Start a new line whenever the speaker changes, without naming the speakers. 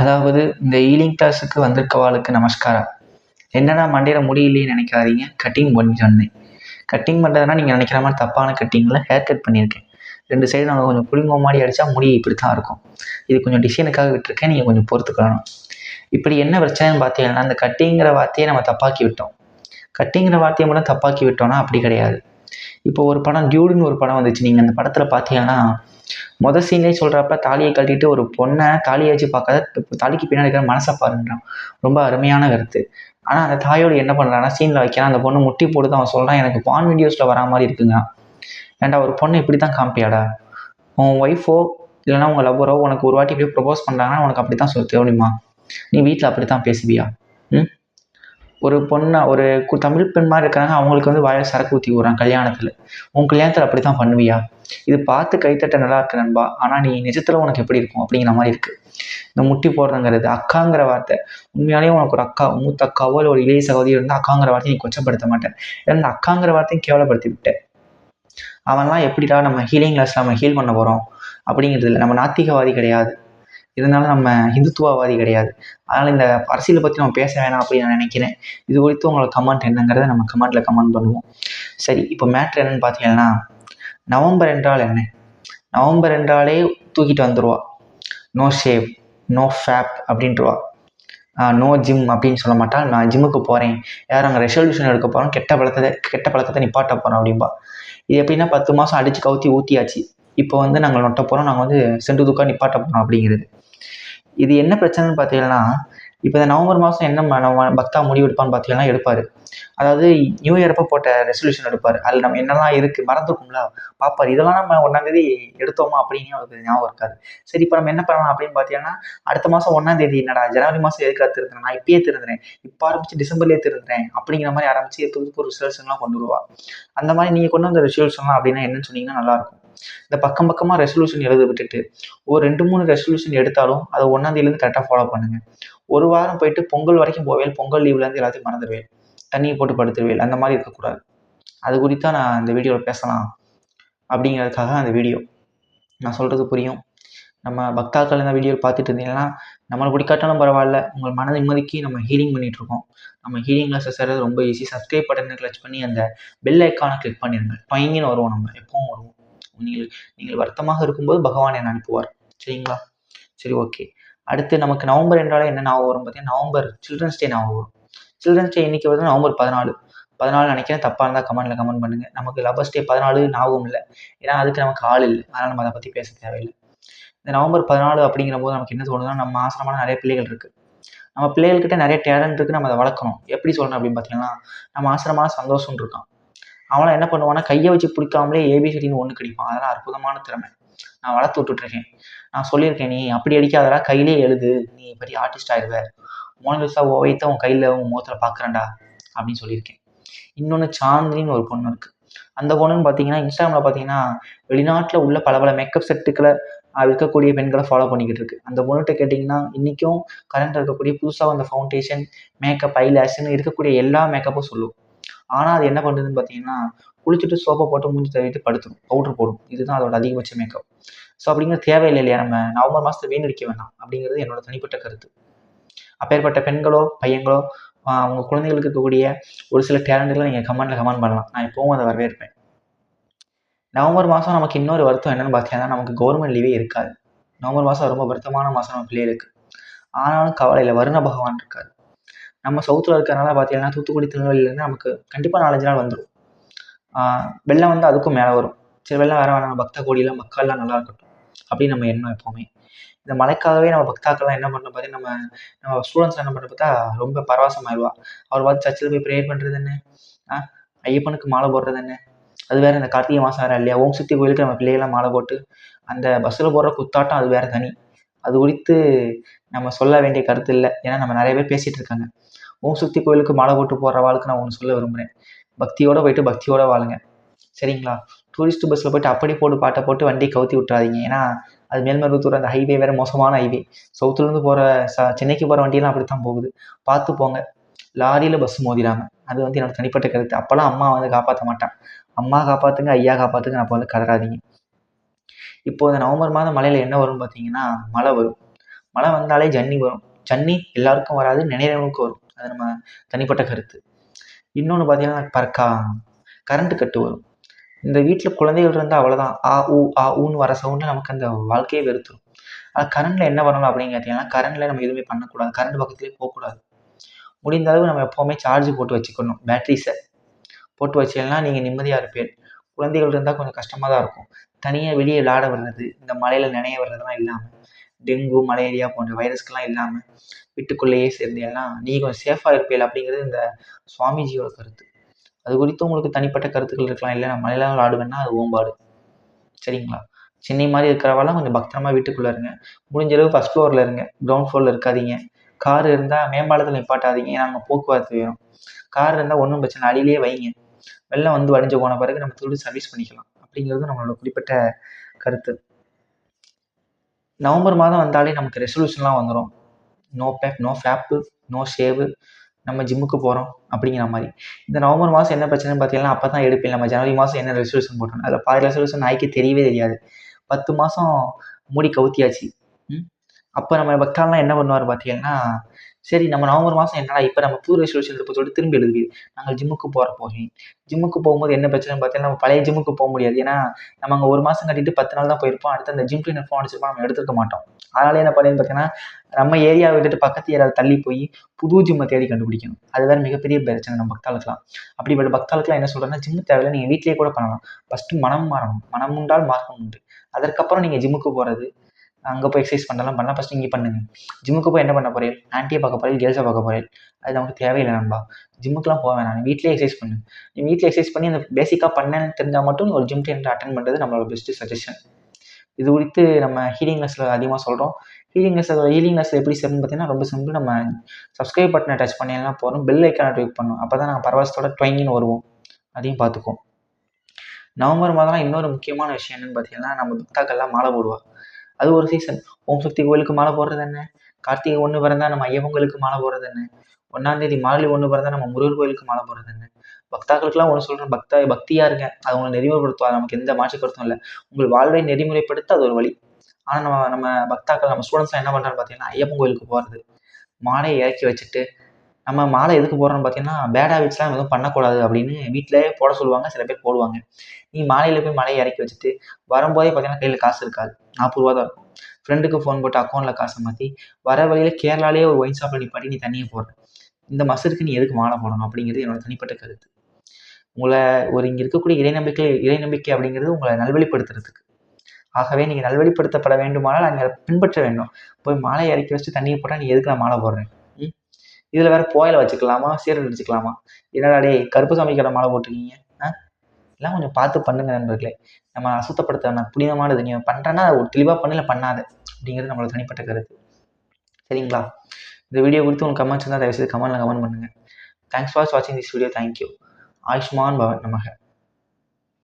அதாவது இந்த ஈலிங் கிளாஸுக்கு வந்திருக்கவாளுக்கு நமஸ்காரம். என்னடா மண்டையில் முடி நினைக்காதீங்க. கட்டிங் பண்ணி சொன்னேன் கட்டிங் பண்ணுறதுனா நீங்கள் நினைக்கிற மாதிரி தப்பான கட்டிங்கில் ஹேர் கட் பண்ணியிருக்கேன். ரெண்டு சைடு நாங்கள் கொஞ்சம் புளிங்கோ மாதிரி அடித்தா முடி இப்படி தான் இருக்கும். இது கொஞ்சம் டிசைனுக்காக விட்டுருக்கேன். நீங்கள் கொஞ்சம் பொறுத்துக்கணும். இப்படி என்ன பிரச்சனைன்னு பார்த்தீங்கன்னா அந்த கட்டிங்கிற வார்த்தையை நம்ம தப்பாக்கி விட்டோம். கட்டிங்கிற வார்த்தையை மட்டும் தப்பாக்கி விட்டோம்னா அப்படி கிடையாது. இப்போ ஒரு படம் டியூடுன்னு ஒரு படம் வந்துச்சு. நீங்கள் அந்த படத்தில் பார்த்தீங்கன்னா மொதல் சீன்லேயே சொல்கிறப்ப தாலியை கட்டிட்டு ஒரு பொண்ணை தாலியை வச்சு பார்க்காத தாலிக்கு பின்னாடி இருக்கிற மனசை பாருன்றான். ரொம்ப அருமையான கருத்து. ஆனால் அந்த தாயோடு என்ன பண்ணுறான்னா சீனில் வைக்கிறான். அந்த பொண்ணு முட்டி போட்டு அவன் சொல்கிறான் எனக்கு பான் வீடியோஸில் வரா மாதிரி இருக்குங்க ஏன்டா ஒரு பொண்ணு இப்படி தான் காமிப்பியாடா? உன் ஒய்ஃபோ இல்லைன்னா உங்கள் லவ்வரோ உனக்கு ஒரு வாட்டி இப்படி ப்ரொபோஸ் பண்ணுறாங்கன்னா உனக்கு அப்படி தான் சொல்ல தோணுமா நீ வீட்டில் அப்படி தான் பேசுவியா? ம்? ஒரு பொண்ணை ஒரு தமிழ் பெண் மாதிரி இருக்காங்க. அவங்களுக்கு வந்து வாயில் சரக்கு ஊற்றி விட்றான் கல்யாணத்தில். உன் கல்யாணத்தில் அப்படி தான் பண்ணுவியா? இது பார்த்து கைத்தட்ட நல்லா இருக்கு நண்பா. ஆனால் நீ நிஜத்தில் உனக்கு எப்படி இருக்கும்? அப்படிங்கிற மாதிரி இருக்குது இந்த முட்டி போடுறங்கிறது அக்காங்கிற வார்த்தை. உண்மையாலேயே உனக்கு ஒரு அக்கா மூத்த அக்காவோ இல்லை ஒரு இளைய சகோதரி இருந்தால் அக்காங்கிற வார்த்தையை நீ கொச்சப்படுத்த மாட்டேன் ஏன்னா இந்த அக்காங்கிற வார்த்தையும் கேவலப்படுத்தி விட்டேன் அவன்லாம் எப்படிடா நம்ம ஹீலிங் கிளாஸில் நம்ம ஹீல் பண்ண போகிறோம் அப்படிங்கிறது இல்லை. நம்ம நாத்திகவாதி கிடையாது. இருந்தாலும் நம்ம ஹிந்துத்துவவாதி கிடையாது. அதனால் இந்த அரசியலை பற்றி நம்ம பேச வேணாம் அப்படின்னு நான் நினைக்கிறேன். இது குறித்து உங்களோட கமெண்ட் என்னங்கிறத நம்ம கமெண்ட்டில் கமெண்ட் பண்ணுவோம். சரி இப்போ மேட்ரு என்னன்னு பார்த்தீங்கன்னா நவம்பர் என்றால் என்ன? நவம்பர் என்றாலே தூக்கிட்டு வந்துடுவா நோ ஷேவ் நோ ஃபேப் அப்படின்றவா. நோ ஜிம் அப்படின்னு சொல்ல மாட்டால் நான் ஜிம்முக்கு போகிறேன் யாரும் அங்கே ரெசல்யூஷன் எடுக்க போகிறோம் கெட்ட பழக்கத்தை கெட்ட பழக்கத்தை நிப்பாட்ட போகிறோம் அப்படிம்பா. இது எப்படின்னா பத்து மாதம் அடித்து கவுத்தி ஊற்றியாச்சு இப்போ வந்து நாங்கள் நொட்ட போகிறோம் நாங்கள் வந்து செண்டு தூக்கா நிப்பாட்ட போகிறோம் அப்படிங்கிறது. இது என்ன பிரச்சனைன்னு பார்த்தீங்கன்னா இப்போ இந்த நவம்பர் மாதம் என்ன ம- பக்தா முடிவு எடுப்பான்னு பார்த்தீங்கன்னா எடுப்பார். அதாவது நியூ இயர் அப்போ போட்ட ரெசல்யூஷன் எடுப்பார். அதில் நம்ம என்னெல்லாம் இருக்குது மறந்துருக்கும்ல பார்ப்பார் இதெல்லாம் நம்ம ஒன்றாந்தேதி எடுத்தோமா அப்படின்னு அவருக்கு ஞாபகம் இருக்காது. சரி இப்போ நம்ம என்ன பண்ணலாம் அப்படின்னு பார்த்தீங்கன்னா அடுத்த மாதம் ஒன்றாந்தேதி என்னடா ஜனவரி மாதம் எதுக்காக திருந்தேன் நான் இப்பயே திருந்துறேன் இப்போ ஆரம்பிச்சு டிசம்பர்லேயே திருந்துறேன் அப்படிங்கிற மாதிரி ஆரம்பிச்சு புது புது ரிசல்யூஷன்லாம் கொண்டு வருவா. அந்த மாதிரி நீங்கள் கொண்டு வந்த ரிசல்யூஷன்லாம் அப்படின்னா என்னன்னு சொன்னீங்கன்னா நல்லாயிருக்கும் இந்த பக்கம் பக்கமாக ரெசல்யூஷன் எழுத விட்டுட்டு ஒரு ரெண்டு மூணு ரெசல்யூஷன் எடுத்தாலும் அதை ஒன்றாந்தேதியிலேருந்து கரெக்டாக ஃபாலோ பண்ணுங்கள் ஒரு வாரம் போயிட்டு பொங்கல் வரைக்கும் போவேல் பொங்கல் லீவ்லேருந்து எல்லாத்தையும் மறந்துடுவேன். தண்ணியை போட்டு படுத்துருவேன் அந்த மாதிரி இருக்கக்கூடாது. அது குறித்தா நான் இந்த வீடியோவில் பேசலாம் அப்படிங்கிறதுக்காக அந்த வீடியோ. நான் சொல்கிறது புரியும். நம்ம பக்தாக்கள் இந்த வீடியோ பார்த்துட்டு இருந்தீங்கன்னா நம்மளை பிடிக்காட்டாலும் பரவாயில்ல. உங்கள் மன நிம்மதிக்கு நம்ம ஹீலிங் பண்ணிகிட்ருக்கோம் இருக்கோம். நம்ம ஹீலிங் கிளாஸஸ் சேர்றது ரொம்ப ஈஸி சப்ஸ்கிரைப் பட்டனை கிளச் பண்ணி அந்த பெல் ஐக்கானை கிளிக் பண்ணிடுங்க பையன்னு வருவோம் நம்ம. எப்பவும் வருவோம். நீங்கள் நீங்கள் வருத்தமாக இருக்கும்போது பகவான் என்ன அனுப்புவார். சரிங்களா? சரி ஓகே. அடுத்து நமக்கு நவம்பர் என்றாலே என்ன ஞாபகம் வரும் பார்த்தீங்கன்னா நவம்பர் சில்ட்ரன்ஸ் டே ஞாபகம் வரும். சில்ட்ரன்ஸ் டே இன்னைக்கு வருது நவம்பர் பதினாலு. பதினாலு நினைக்கிறேன் தப்பாக இருந்தால் கமெண்ட்டில் கமெண்ட் பண்ணுங்கள் நமக்கு லவர்ஸ் டே பதினாலு ஞாபகம் இல்லை. ஏன்னா அதுக்கு நமக்கு ஆள் இல்லை. அதனால் நம்ம அதை பற்றி பேச தேவையில்லை. இந்த நவம்பர் பதினாலு அப்படிங்கிற போது நமக்கு என்ன தோணுதுன்னா நம்ம ஆசிரமான நிறைய பிள்ளைகள் இருக்குது நம்ம பிள்ளைகள்கிட்ட நிறைய டேலண்ட் இருக்குது நம்ம அதை வளர்க்கணும். எப்படி சொல்கிறோம் அப்படின்னு பார்த்தீங்கன்னா நம்ம ஆசிரமான சந்தோஷம் இருக்கான். அவனாம் என்ன பண்ணுவான்னா கையை வச்சு பிடிக்காமலே ஏபிசிடின்னு ஒன்று கிடைப்பான். அதெல்லாம் அற்புதமான திறமை. நான் வளர்த்து விட்டுட்ருக்கேன் நான் சொல்லியிருக்கேன் நீ அப்படி அடிக்காதடா கையிலே எழுது. நீ பெரிய ஆர்டிஸ்ட் ஆயிடுவ மோனலிசா ஓவைத்த உன் கையில் உன் முகத்தில் பார்க்குறேன்டா அப்படின்னு சொல்லியிருக்கேன். இன்னொன்று சாந்தினின்னு ஒரு பொண்ணு இருக்குது அந்த பொண்ணுன்னு பார்த்தீங்கன்னா இன்ஸ்டாகிராமில் பார்த்தீங்கன்னா வெளிநாட்டில் உள்ள பல பல மேக்கப் செட்டுக்களை இருக்கக்கூடிய பெண்களை ஃபாலோ பண்ணிக்கிட்டு இருக்கு. அந்த பொண்ணுகிட்ட கேட்டிங்கன்னா இன்றைக்கும் கரண்ட் இருக்கக்கூடிய புதுசாக வந்த ஃபவுண்டேஷன் மேக்கப் ஐலாஷ்னு இருக்கக்கூடிய எல்லா மேக்கப்பும் சொல்லும். ஆனால் அது என்ன பண்ணுதுன்னு பார்த்தீங்கன்னா குளிச்சுட்டு சோப்பை போட்டு மூஞ்சி தடவிட்டு படுத்துடும் பவுடர் போடும். இதுதான் அதோட அதிகபட்ச மேக்கப் ஸோ அப்படிங்கிற தேவையில்லை இல்லையா? நம்ம நவம்பர் மாதத்தை வீணடிக்க வேண்டாம் அப்படிங்கிறது என்னோட தனிப்பட்ட கருத்து. அப்பேற்பட்ட பெண்களோ பையங்களோ அவங்க குழந்தைகளுக்கு இருக்கக்கூடிய ஒரு சில டேலண்ட்டுகளை நீங்கள் கமெண்ட்டில் கமெண்ட் பண்ணலாம். நான் எப்பவும் அதை வரவேற்பேன். நவம்பர் மாதம் நமக்கு இன்னொரு வருத்தம் என்னென்னு பார்த்தீங்கன்னா நமக்கு கவர்மெண்ட் லீவே இருக்காது. நவம்பர் மாதம் ரொம்ப வருத்தமான மாதம் நம்ம பிள்ளைகளுக்கு. ஆனாலும் கவலை இல்லை. வருண பகவான் இருக்காது நம்ம சவுத்தில் இருக்கிறனால பார்த்தீங்கன்னா தூத்துக்குடி திருநெல்வேலியிலேருந்து நமக்கு கண்டிப்பாக நாலஞ்சு நாள் வந்துடும் வெள்ளம் வந்து அதுக்கும் மேலே வரும். சரி வெள்ளம் வேற வேணாம். பக்த கோடியெல்லாம் மக்கள்லாம் நல்லா இருக்கட்டும். அப்படின்னு நம்ம எண்ணம் எப்போவுமே. இந்த மழைக்காகவே நம்ம பக்தாக்கள்லாம் என்ன பண்ண பார்த்தீங்கன்னா நம்ம நம்ம ஸ்டூடெண்ட்ஸ் என்ன பண்ண பார்த்தா ரொம்ப பரவசமாயிருவா. அவர் பார்த்து சர்ச்சில் போய் ப்ரேயர் பண்ணுறது என்ன? ஆ ஐயப்பனுக்கு மாலை போடுறது என்ன? அது வேற இந்த கார்த்திகை மாதம் வேறு இல்லையா? ஓம் சக்தி கோயிலுக்கு நம்ம பிள்ளைகளாம் மாலை போட்டு அந்த பஸ்ஸில் போடுற குத்தாட்டம் அது வேறு தனி. அது குறித்து நம்ம சொல்ல வேண்டிய கருத்து இல்லை. ஏன்னா நம்ம நிறைய பேர் பேசிகிட்டு இருக்காங்க. ஓம் சக்தி கோயிலுக்கு மாலை போட்டு போகிற வாழ்க்கை நான் ஒன்று சொல்ல விரும்புகிறேன் பக்தியோட போயிட்டு பக்தியோட வாழுங்க. சரிங்களா? டூரிஸ்ட் பஸ்ஸில் போயிட்டு அப்படி போட்டு பாட்டை போட்டு வண்டி கவுத்தி விட்றாதீங்க ஏன்னா அது மேல்மருவத்தூர் அந்த ஹைவே வேறு மோசமான ஹைவே சவுத்துலேருந்து போகிற ச சென்னைக்கு போகிற வண்டியெல்லாம் அப்படி தான் போகுது. பார்த்து போங்க. லாரியில் பஸ் மோதிடாம அது வந்து என்னோட தனிப்பட்ட கருத்து. அப்போல்லாம் அம்மா வந்து காப்பாற்ற மாட்டான். அம்மா காப்பாற்றுங்க ஐயா காப்பாற்றுங்க அப்போ வந்து கதறாதீங்க. இப்போ இந்த நவம்பர் மாதம் மழையில் என்ன வரும்னு பார்த்தீங்கன்னா மழை வரும். மழை வந்தாலே ஜன்னி வரும். ஜன்னி எல்லாருக்கும் வராது நினைவுக்கும் வரும். அது நம்ம தனிப்பட்ட கருத்து. இன்னொன்று பார்த்தீங்கன்னா பறக்கா கரண்ட்டு கட்டு வரும். இந்த வீட்டில் குழந்தைகள் இருந்தால் அவ்வளோதான் ஆ ஊ ஆ ஊன்னு வர சவுண்டில் நமக்கு அந்த வாழ்க்கையே வெறுத்துரும். ஆனால் கரண்டில் என்ன வரணும் அப்படின்னு கேட்டிங்கன்னா கரண்டில் நம்ம எதுவுமே பண்ணக்கூடாது. கரண்ட் பக்கத்துலேயே போகக்கூடாது. முடிந்த அளவு நம்ம எப்போவுமே சார்ஜ் போட்டு வச்சுக்கணும். பேட்ரிஸை போட்டு வச்சீங்கன்னா நீங்கள் நிம்மதியாக இருப்பீர் குழந்தைகள் இருந்தால் கொஞ்சம் கஷ்டமாக தான் இருக்கும். தனியாக வெளியே விளாட வர்றது இந்த மழையில் நனைய வர்றதெல்லாம் இல்லாமல் டெங்கு மலேரியா போன்ற வைரஸ்க்கெல்லாம் இல்லாமல் வீட்டுக்குள்ளேயே சேர்ந்து எல்லாம் நீ கொஞ்சம் சேஃபாக இருப்பீள் அப்படிங்கிறது இந்த சுவாமிஜியோட கருத்து. அது குறித்து உங்களுக்கு தனிப்பட்ட கருத்துக்கள் இருக்கலாம். இல்லை நான் மலையாளம் ஆடுவேன்னா அது ஓம்பாடு. சரிங்களா? சென்னை மாதிரி இருக்கிறவெல்லாம் கொஞ்சம் பத்திரமா வீட்டுக்குள்ளே இருங்க. முடிஞ்ச அளவு ஃபஸ்ட் ஃப்ளோரில் இருங்க. கிரவுண்ட் ஃப்ளோரில் இருக்காதீங்க. கார் இருந்தால் மேம்பாலத்தில் நிப்பாட்டாதீங்க. ஏன்னா அங்கே போக்குவரத்து வேணும். கார் இருந்தால் ஒன்றும் பிரச்சனை இல்லை, அடியிலேயே வைங்க. வெள்ளம் வந்து வடிஞ்சு போன பிறகு நம்ம திருடி சர்வீஸ் பண்ணிக்கலாம். அப்படிங்கிறது நம்மளோட குறிப்பிட்ட கருத்து. நவம்பர் மாதம் வந்தாலே நமக்கு ரெசல்யூஷன்லாம் வந்துடும் நோ பேக் நோ ஃபேப்பு நோ ஷேவு நம்ம ஜிம்முக்கு போகிறோம் அப்படிங்கிற மாதிரி. இந்த நவம்பர் மாதம் என்ன பிரச்சனைன்னு பார்த்தீங்கன்னா அப்போ தான் எடுப்பேன். நம்ம ஜனவரி மாதம் என்ன ரெசல்யூஷன் போட்டோம் அதில் பாதி ரெசல்யூஷன் நாய்க்கு தெரியவே தெரியாது. பத்து மாதம் மூடி கவுத்தியாச்சு. அப்போ நம்ம பக்தாலாம் என்ன பண்ணுவார் பார்த்தீங்கன்னா சரி நம்ம நவம்பர் மாதம் என்னடா இப்போ நம்ம புது ரெசல்யூஷன் இப்போ சொல்லிட்டு திரும்பி எழுதி நாங்கள் ஜிம்முக்கு போகிற போகிறேன். ஜிம்முக்கு போகும்போது என்ன பிரச்சனைன்னு பார்த்தீங்கன்னா நம்ம பழைய ஜிம்முக்கு போக முடியாது. ஏன்னா நம்ம அங்கே ஒரு மாதம் கட்டிட்டு பத்து நாள் தான் போயிருப்போம். அடுத்து அந்த ஜிம் கிளீனர் ஃபோன் அடிச்சிருப்போம். நம்ம எடுத்துக்க மாட்டோம். அதனால என்ன பண்ணேன்னு பார்த்தீங்கன்னா நம்ம ஏரியாவை விட்டுட்டு பக்கத்து ஏரியாவில் தள்ளி போய் புது ஜிம்மை தேடி கண்டுபிடிக்கணும். அது வேறு மிகப்பெரிய பிரச்சனை நம்ம பக்தாளுக்கெல்லாம். அப்படிப்பட்ட பக்தாளுக்கெல்லாம் என்ன சொல்கிறேன்னா ஜிம்மு தேவையில்லை நீங்கள் வீட்லேயே கூட பண்ணலாம். ஃபஸ்ட்டு மனம் மாறணும். மனம் உண்டால் மார்க்கம் உண்டு. அதற்கப்புறம் நீங்கள் ஜிம்முக்கு போகிறது அங்கே போய் எக்ஸசைஸ் பண்ணலாம் பண்ணலாம். ஃபஸ்ட் இங்கே பண்ணுங்க. ஜிம்முக்கு போய் என்ன பண்ண போகிறீர்கள் ஆன்ட்டியை பார்க்க போறீங்க? கேர்ள்ஸை பார்க்க போறீங்க? அது நமக்கு தேவையில்லை நண்பா. ஜிம்முக்குலாம் போக வேணாம். வீட்டிலே எக்ஸசைஸ் பண்ணு. நீ வீட்டில் எக்ஸசைஸ் பண்ணி அந்த பேசிக்காக பண்ணேன்னு தெரிஞ்சால் மட்டும் நீ ஒரு ஜிம் ட்ரெயினர் அட்டன் பண்ணுறது நம்மளோட பெஸ்ட்டு சஜஷன் இது குறித்து நம்ம ஹீலிங் நெஸ்ஸில் அதிகமாக சொல்கிறோம் ஹீலிங் லெஸ் ஹீலிங் லெஸ் எப்படி சிம்பிள் பார்த்தீங்கன்னா ரொம்ப சிம்பிள் நம்ம சப்ஸ்கிரைப் பட்டனை டச் பண்ணினா போகிறோம் பெல் ஐக்கானை கிளிக் பண்ணணும் அப்போ தான் நாங்கள் பரவசத்தோட ட்வைங்கின்னு வருவோம். அதையும் பார்த்துக்குவோம். நவம்பர் மாதம்லாம் இன்னொரு முக்கியமான விஷயம் என்னென்னு பார்த்தீங்கன்னா நம்ம பக்தாக்கள்லாம் மாலை போடுவா. அது ஒரு சீசன் ஓம் சக்தி கோயிலுக்கு மாலை போடுறது என்ன? கார்த்திகை ஒன்று பிறந்தா நம்ம ஐயப்பங்களுக்கு மாலை போடுறது என்ன? ஒன்றாந்தேதி மாலை ஒன்று பிறந்தா நம்ம முருகர் கோயிலுக்கு மாலை போடுறது என்ன? பக்தாக்களுக்கெல்லாம் ஒன்று சொல்கிறேன் பக்தா பக்தியாக இருங்க. அது உங்களை நெறிமுறைப்படுத்துவா நமக்கு எந்த மாற்று கருத்தும் இல்லை. உங்கள் வாழ்வை நெறிமுறைப்படுத்த அது ஒரு வழி. ஆனால் நம்ம நம்ம பக்தாக்கள் நம்ம ஸ்டூடெண்ட்ஸ்லாம் என்ன பண்ணுறான்னு பார்த்தீங்கன்னா ஐயப்பன் கோயிலுக்கு போகிறது மாலையை இறக்கி வச்சுட்டு நம்ம மாலை எதுக்கு போடுறோம்னு பார்த்தீங்கன்னா பேட் ஹேபிட்ஸ்லாம் எதுவும் பண்ணக்கூடாது அப்படின்னு வீட்டிலே போட சொல்லுவாங்க சில பேர் போடுவாங்க. நீ மாலையில் போய் மலையை இறக்கி வச்சுட்டு வரும்போதே பார்த்தீங்கன்னா கையில் காசு இருக்காது. நாற்பது ரூபா தான் இருக்கும். ஃப்ரெண்டுக்கு ஃபோன் போட்டு அக்கௌண்ட்டில் காசை மாற்றி வர வழியில் கேரளாலேயே ஒரு ஒயின் ஷாப்பில் நிப்பாட்டி நீ தண்ணியை போடுற இந்த மசருக்கு நீ எதுக்கு மாலை போடணும் அப்படிங்கிறது என்னோட தனிப்பட்ட கருத்து. உங்களை ஒரு இங்கே இருக்கக்கூடிய இறை நம்பிக்கை இறை நம்பிக்கை அப்படிங்கிறது உங்களை நல்வழிப்படுத்துறதுக்கு. ஆகவே நீங்கள் நல்வழிப்படுத்தப்பட வேண்டுமானால் அங்கே பின்பற்ற வேண்டும். போய் மாலை இறக்கி வச்சுட்டு தண்ணியை போட்டால் நீ எதுக்கு நான் மாலை போடுறேன்? இதில் வேறு புயலை வச்சுக்கலாமா? சீரல் வச்சுக்கலாமா என்னடா டேய் கருப்பு சாமிக்கிற மாலை போட்டிருக்கீங்க ஆ? எல்லாம் கொஞ்சம் பார்த்து பண்ணுங்க நண்பர்களே. நம்ம அசுத்தப்படுத்த வேணாம் புனிதமானது. நீ பண்ணுறேன்னா ஒரு தெளிவாக பண்ணல பண்ணாத. அப்படிங்கிறது நம்மளோட தனிப்பட்ட கருத்து. சரிங்களா? இந்த வீடியோ குறித்து உங்கள் கமெண்ட்ஸ் இருந்தால் தயவுசெய்து கமெண்ட்டில் கமெண்ட் பண்ணுங்கள் தேங்க்ஸ் ஃபார் வாட்சிங் திஸ் வீடியோ தேங்க்யூ ஆயுஷ்மான் பவன் நமக.